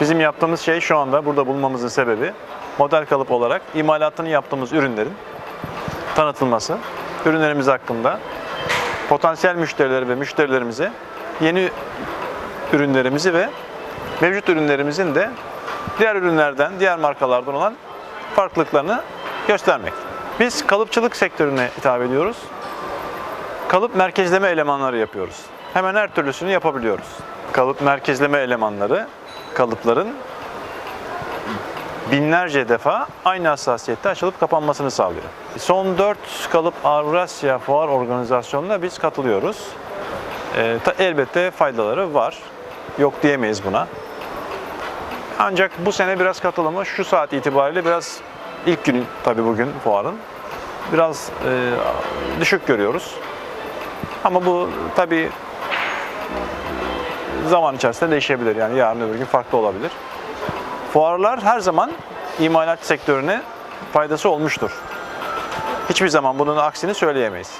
Bizim yaptığımız şey şu anda burada bulunmamızın sebebi model kalıp olarak imalatını yaptığımız ürünlerin tanıtılması, ürünlerimiz hakkında potansiyel müşterileri ve müşterilerimize yeni ürünlerimizi ve mevcut ürünlerimizin de diğer ürünlerden, diğer markalardan olan farklılıklarını göstermek. Biz kalıpçılık sektörüne hitap ediyoruz. Kalıp merkezleme elemanları yapıyoruz. Hemen her türlüsünü yapabiliyoruz. Kalıp merkezleme elemanları kalıpların binlerce defa aynı hassasiyette açılıp kapanmasını sağlıyor. Son 4 kalıp Avrasya Fuar Organizasyonu'na biz katılıyoruz. Ta- elbette faydaları var. Yok diyemeyiz buna. Ancak bu sene biraz katılımı şu saat itibariyle biraz ilk gün tabii bugün fuarın biraz e, düşük görüyoruz. Ama bu tabii zaman içerisinde değişebilir. Yani yarın öbür gün farklı olabilir. Fuarlar her zaman imalat sektörüne faydası olmuştur. Hiçbir zaman bunun aksini söyleyemeyiz.